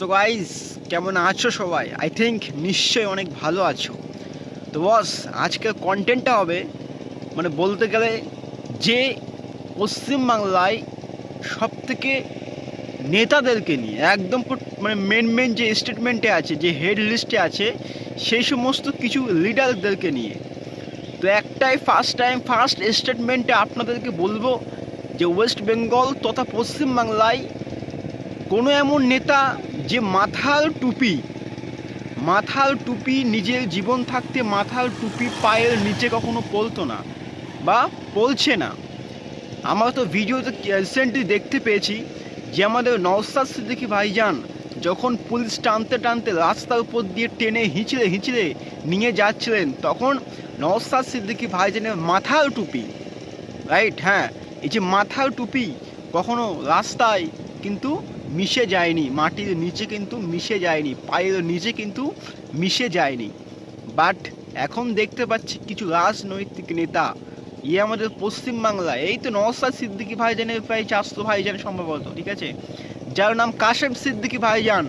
So guys কেমন আছো সবাই? আই থিঙ্ক নিশ্চয়ই অনেক ভালো আছো। তো বস আজকের কন্টেন্টটা হবে মানে বলতে গেলে যে পশ্চিমবাংলায় সব থেকে নেতাদেরকে নিয়ে, একদম মানে মেন মেন যে স্টেটমেন্টে আছে, যে হেড লিস্টে আছে, সেই সমস্ত কিছু লিডারদেরকে নিয়ে। তো একটাই ফার্স্ট টাইম ফার্স্ট স্টেটমেন্টে আপনাদেরকে বলব যে ওয়েস্ট বেঙ্গল তথা পশ্চিমবাংলায় কোনো এমন নেতা যে মাথার টুপি মাথার টুপি নিজের জীবন থাকতে মাথার টুপি পায়ের নিচে কখনো পলতো না বা পলছে না। আমরা তো ভিডিওতে রিসেন্টলি দেখতে পেয়েছি যে আমাদের নওসাদ সিদ্দিকি ভাইজান যখন পুলিশ টানতে টানতে রাস্তার উপর দিয়ে টেনে হিঁচড়ে হিঁচড়ে নিয়ে যাচ্ছিলেন, তখন নওসাদ সিদ্দিকি ভাইজানের মাথার টুপি রাইট হ্যাঁ এই যে মাথার টুপি কখনো রাস্তায় কিন্তু মিশে যায়নি, মাটির নিচে কিন্তু মিশে যায়নি, পায়ের নিচে কিন্তু মিশে যায়নি। বাট এখন দেখতে পাচ্ছি কিছু রাজনৈতিক নেতা ইয়ে আমাদের পশ্চিমবাংলায় এই তো নওসাদ সিদ্দিকি ভাইজানের প্রায় চারশো ভাইজান সম্ভবত, ঠিক আছে? যার নাম কাশেম সিদ্দিকি ভাইজান,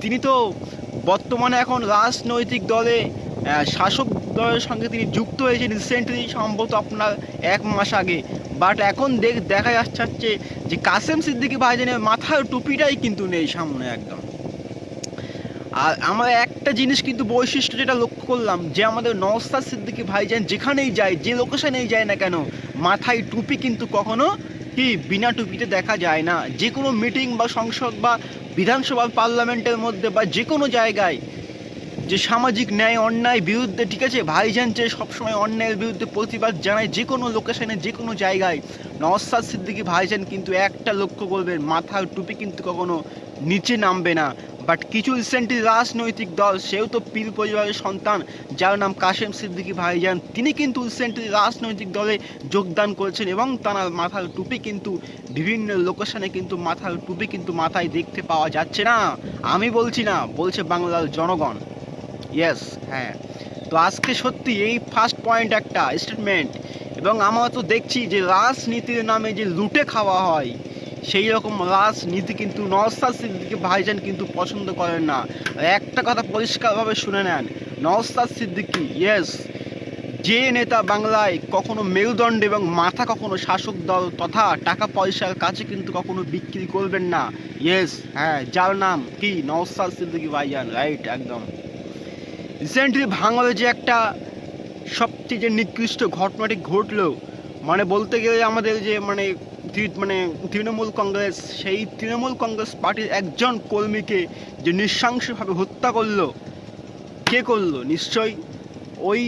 তিনি তো বর্তমানে এখন রাজনৈতিক দলে শাসক দলের সঙ্গে তিনি যুক্ত হয়েছেন রিসেন্টলি সম্ভবত আপনার এক মাস আগে। বাট এখন দেখ, দেখা যাচ্ছে যে কাসেম সিদ্দিকি ভাইজানের মাথার টুপিটাই কিন্তু নেই সামনে একদম। আর আমরা একটা জিনিস কিন্তু বৈশিষ্ট্য যেটা লক্ষ্য করলাম, যে আমাদের নওস্তাদ সিদ্দিকি ভাইজান যেখানেই যায়, যে লোকেশনেই যায় না কেন, মাথায় টুপি কিন্তু কখনো কি বিনা টুপিতে দেখা যায় না। যে কোনো মিটিং বা সংসদ বা বিধানসভা পার্লামেন্টের মধ্যে বা যে কোনো জায়গায় যে সামাজিক ন্যায়, অন্যায় বিরুদ্ধে, ঠিক আছে? ভাইজান যে সবসময় অন্যায়ের বিরুদ্ধে প্রতিবাদ জানায় যে কোনো লোকেশনে, যে কোনো জায়গায়। নওসাদ সিদ্দিকি ভাইজান কিন্তু একটা লক্ষ্য করবেন, মাথার টুপি কিন্তু কখনো নিচে নামবে না। বাট কিছু রিসেন্টলি রাজনৈতিক দল, সেও তো পীর পরিবারের সন্তান, যার নাম কাশেম সিদ্দিকি ভাইজান, তিনি কিন্তু রিসেন্টলি রাজনৈতিক দলে যোগদান করেছেন এবং তার মাথার টুপি কিন্তু বিভিন্ন লোকেশনে কিন্তু মাথার টুপি কিন্তু মাথায় দেখতে পাওয়া যাচ্ছে না। আমি বলছি না, বলছে বাংলার জনগণ। ইয়েস হ্যাঁ। তো আজকে সত্যি এই ফার্স্ট পয়েন্ট একটা স্টেটমেন্ট এবং আমরা তো দেখছি যে রাজনীতির নামে যে লুটে খাওয়া হয়, সেই রকম রাজনীতি কিন্তু নওসাদ সিদ্দিকি ভাইজান কিন্তু পছন্দ করেন না। একটা কথা পরিষ্কারভাবে শুনে নেন নওসাদ সিদ্দিকি ইয়েস যে নেতা বাংলায় কখনো মেরুদণ্ড এবং মাথা কখনো শাসক দল তথা টাকা পয়সার কাছে কিন্তু কখনো বিক্রি করবেন না। ইয়েস হ্যাঁ যার নাম কি? নওসাদ সিদ্দিকি ভাইজান রাইট একদম। রিসেন্টলি ভাঙলে যে একটা সবচেয়ে যে নিকৃষ্ট ঘটনাটি ঘটলো মানে বলতে গেলে আমাদের যে মানে মানে তৃণমূল কংগ্রেস, সেই তৃণমূল কংগ্রেস পার্টির একজন কর্মীকে যে নৃশংসভাবে হত্যা করল, কে করল? নিশ্চয়ই ওই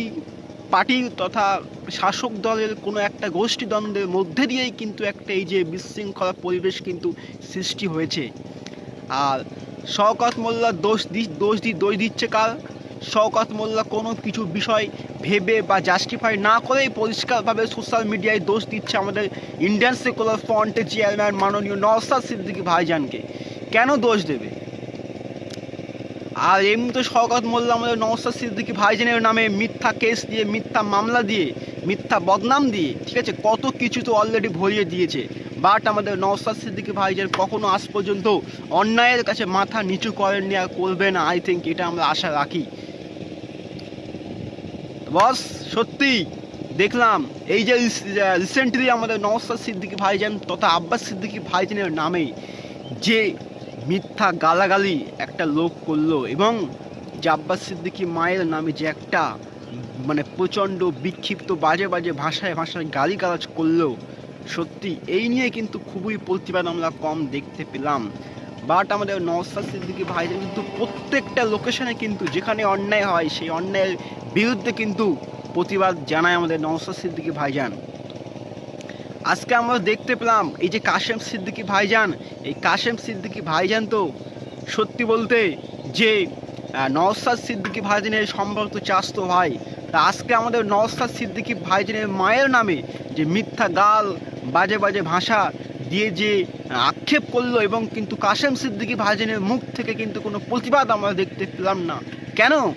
পার্টি তথা শাসক দলের কোনো একটা গোষ্ঠী দ্বন্দ্বের মধ্যে দিয়েই কিন্তু একটা এই যে বিশৃঙ্খলা পরিবেশ কিন্তু সৃষ্টি হয়েছে। আর শওকত মোল্লা দোষ দি দোষ দি দোষ দিচ্ছে কার? শওকত মোল্লা কোনো কিছু বিষয় ভেবে বা জাস্টিফাই না করেই পরিষ্কারভাবে সোশ্যাল মিডিয়ায় দোষ দিচ্ছে আমাদের ইন্ডিয়ান সেকুলার ফ্রন্টের চেয়ারম্যান মাননীয় নওসাদ সিদ্দিকী ভাইজানকে। কেন দোষ দেবে? আর এমনিতে শওকত মোল্লা আমাদের নওসাদ সিদ্দিকী ভাইজানের নামে মিথ্যা কেস দিয়ে, মিথ্যা মামলা দিয়ে, মিথ্যা বদনাম দিয়ে, ঠিক আছে, কত কিছু তো অলরেডি ভরিয়ে দিয়েছে। বাট আমাদের নওসাদ সিদ্দিকী ভাইজান কখনো আজ পর্যন্ত অন্যায়ের কাছে মাথা নিচু করেননি আর করবে না। আই থিঙ্ক এটা আমরা আশা রাখি। বস, সত্যি দেখলাম এই যে রিসেন্টলি আমাদের নওসাদ সিদ্দিকী ভাইজান তথা আব্বাস সিদ্দিকী ভাইজানের নামে যে মিথ্যা গালাগালি একটা লোক করল এবং যে আব্বাস সিদ্দিকি মায়ের নামে যে একটা মানে প্রচণ্ড বিক্ষিপ্ত বাজে বাজে ভাষায় ভাষায় গালিগালাজ করল সত্যি, এই নিয়ে কিন্তু খুবই প্রতিবাদ আমরা কম দেখতে পেলাম। বাট আমাদের নওসাদ সিদ্দিকি ভাইজান কিন্তু প্রত্যেকটা লোকেশনে কিন্তু যেখানে অন্যায় হয়, সেই অন্যায়ের বিরুদ্ধে কিন্তু প্রতিবাদ জানায় আমাদের নওসাদ সিদ্দিকী ভাইজান। আজকে আমরা দেখতে পেলাম এই যে কাশেম সিদ্দিকী ভাইজান, এই কাশেম সিদ্দিকী ভাইজান তো সত্যি বলতে যে নওসাদ সিদ্দিকী ভাইজানের সম্পর্ক চাস্ত ভাই। তা আজকে আমাদের নওসাদ সিদ্দিকী ভাইজানের মায়ের নামে যে মিথ্যা গাল বাজে বাজে ভাষা দিয়ে যে আক্ষেপ করল এবং কিন্তু কাশেম সিদ্দিকি ভাইজানের মুখ থেকে কিন্তু কোনো প্রতিবাদ আমরা দেখতে পেলাম না। কেন?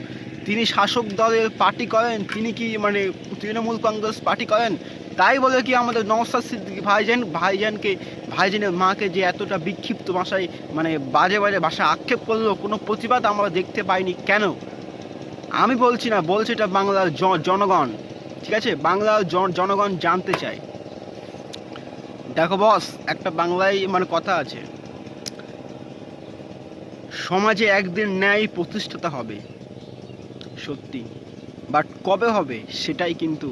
তিনি শাসক দলের পার্টি করেন, তিনি কি মানে তৃণমূল কংগ্রেস পার্টি করেন? তাই বলে কি আমাদের নমস্কার সিদ্দিকি ভাইজান, ভাইজানকে, ভাইজানের মাকে যে এতটা বিক্ষিপ্ত ভাষায় মানে বাজে বাজে ভাষা আক্ষেপ করল, কোনো প্রতিবাদ আমরা দেখতে পাইনি। কেন? আমি বলছি না, বলছে এটা বাংলার জনগণ। ঠিক আছে? বাংলার জন- জনগণ জানতে চায়। দেখো বস একটা বাংলায় মানে কথা আছে। সমাজে একদিন ন্যায় প্রতিষ্ঠাতা হবে, সত্যি। বাট কবে হবে সেটাই কিন্তু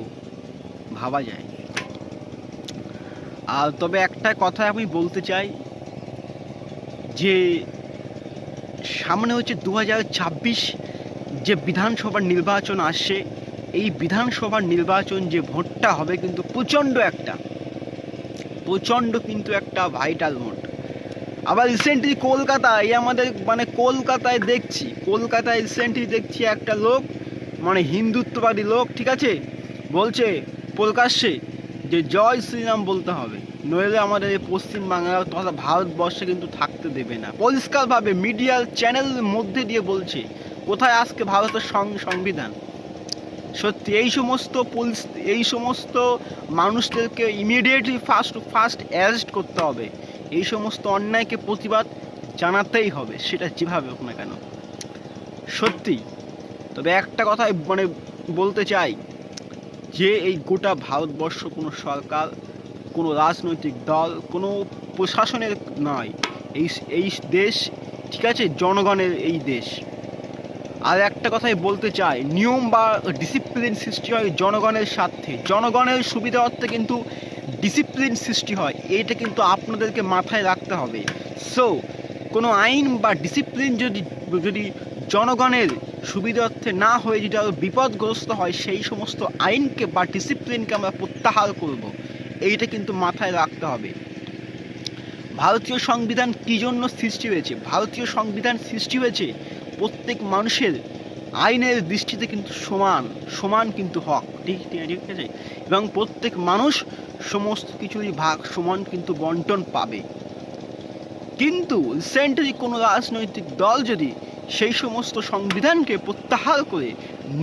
ভাবা যায়। আর তবে একটা কথা আমি বলতে চাই, যে সামনে হচ্ছে দু হাজার ছাব্বিশ যে বিধানসভার নির্বাচন আসছে, এই বিধানসভার নির্বাচন যে ভোটটা হবে কিন্তু প্রচণ্ড একটা। প্রচণ্ড কিন্তু একটা ভাইটাল ভোট আবার রিসেন্টলি কলকাতায় আমাদের মানে কলকাতায় দেখছি, কলকাতায় রিসেন্টলি দেখছি একটা লোক মানে হিন্দুত্ববাদী লোক, ঠিক আছে? বলছে প্রকাশ্যে যে জয় শ্রীরাম বলতে হবে। নইলে আমাদের এই পশ্চিমবাংলা তথা ভারতবর্ষে কিন্তু থাকতে দেবে না। পরিষ্কারভাবে মিডিয়ার চ্যানেলের মধ্যে দিয়ে বলছে, কোথায় আজকে ভারতের সংবিধান? সত্যি, এই সমস্ত পুলিশ এই সমস্ত মানুষদেরকে ইমিডিয়েটলি ফার্স্ট ফার্স্ট অ্যারেস্ট করতে হবে। এই সমস্ত অন্যায়কে প্রতিবাদ জানাতেই হবে, সেটা যেভাবে হোক না কেন। সত্যি, তবে একটা কথাই মানে বলতে চাই, যে এই গোটা ভারতবর্ষ কোনো সরকার, কোনো রাজনৈতিক দল, কোনো প্রশাসনের নয়, এই এই দেশ, ঠিক আছে, জনগণের এই দেশ। আর একটা কথাই বলতে চাই, নিয়ম বা ডিসিপ্লিন সৃষ্টি হয় জনগণের স্বার্থে। জনগণের সুবিধার্থে কিন্তু ডিসিপ্লিন সৃষ্টি হয়, এইটা কিন্তু আপনাদেরকে মাথায় রাখতে হবে। সো কোনো আইন বা ডিসিপ্লিন যদি যদি জনগণের সুবিধার্থে না হয়ে যদি আরও বিপদগ্রস্ত হয়, সেই সমস্ত আইনকে বা ডিসিপ্লিনকে আমরা প্রত্যাহার করব, এইটা কিন্তু মাথায় রাখতে হবে। ভারতীয় সংবিধান কী জন্য সৃষ্টি হয়েছে? ভারতীয় সংবিধান সৃষ্টি হয়েছে প্রত্যেক মানুষের আইনের দৃষ্টিতে কিন্তু সমান সমান কিন্তু হক। ঠিক ঠিক আছে? এবং প্রত্যেক মানুষ সমস্ত কিছুরই ভাগ, সমান কিন্তু বন্টন পাবে। কিন্তু রিসেন্টলি কোনো রাজনৈতিক দল যদি সেই সমস্ত সংবিধানকে প্রত্যাহার করে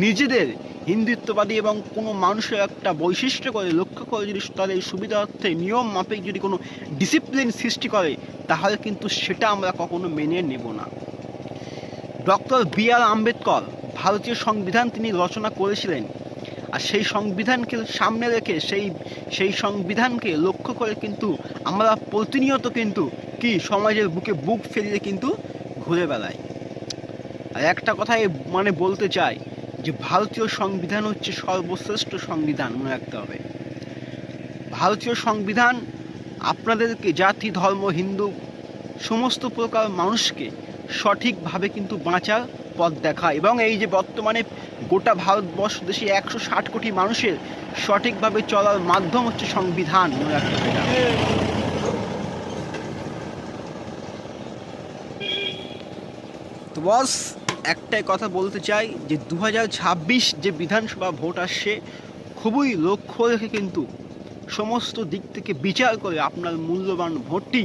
নিজেদের হিন্দুত্ববাদী এবং কোনো মানুষের একটা বৈশিষ্ট্য করে, লক্ষ্য করে যদি তাদের সুবিধার্থে নিয়ম মাফিক যদি কোনো ডিসিপ্লিন সৃষ্টি করে, তাহলে কিন্তু সেটা আমরা কখনো মেনে নেব না। ডক্টর বি আর আম্বেদকর ভারতীয় সংবিধান তিনি রচনা করেছিলেন। আর সেই সংবিধানকে সামনে রেখে সেই সেই সংবিধানকে লক্ষ্য করে কিন্তু আমরা প্রতিনিয়ত কিন্তু কি সমাজের বুকে বুক ফেলিয়ে কিন্তু ঘুরে বেড়াই। আর একটা কথাই মানে বলতে চাই যে ভারতীয় সংবিধান হচ্ছে সর্বশ্রেষ্ঠ সংবিধান মনে রাখতে হবে। ভারতীয় সংবিধান আপনাদেরকে জাতি, ধর্ম, হিন্দু, সমস্ত প্রকার মানুষকে সঠিকভাবে কিন্তু বাঁচার পথ দেখায় এবং এই যে বর্তমানে গোটা ভারতবর্ষ দেশে একশো ষাট কোটি মানুষের সঠিকভাবে চলার মাধ্যম হচ্ছে সংবিধান। তো বস, একটাই কথা বলতে চাই যে দু হাজার ছাব্বিশ যে বিধানসভা ভোট আসছে, খুবই লক্ষ্য রেখে কিন্তু সমস্ত দিক থেকে বিচার করে আপনার মূল্যবান ভোটটি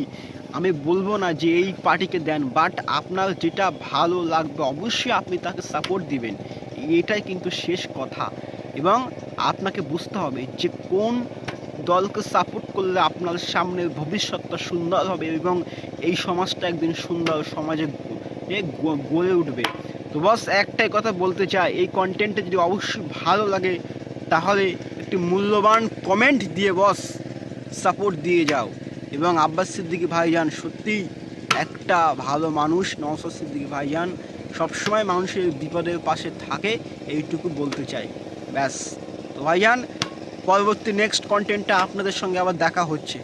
আমি বলব না যে এই পার্টিকে দেন বাট আপনার যেটা ভালো লাগবে অবশ্যই আপনি তাকে সাপোর্ট দিবেন। এটাই কিন্তু শেষ কথা। এবং আপনাকে বুঝতে হবে যে কোন দলকে সাপোর্ট করলে আপনার সামনের ভবিষ্যৎটা সুন্দর হবে এবং এই সমাজটা একদিন সুন্দর সমাজে গড়ে উঠবে। তো বস, একটাই কথা বলতে চাই, এই কন্টেন্টটা যদি অবশ্যই ভালো লাগে, তাহলে একটি মূল্যবান কমেন্ট দিয়ে বস সাপোর্ট দিয়ে যাও। এবং আব্বাস সিদ্দিকি ভাইজান সত্যি একটা ভালো মানুষ নওসাদ সিদ্দিকি ভাইজান। সবসময় মানুষের বিপদের পাশে থাকে, এইটুকু বলতে চাই। ব্যাস। তো ভাইজান, পরবর্তী নেক্সট কন্টেন্টটা আপনাদের সঙ্গে আবার দেখা হচ্ছে।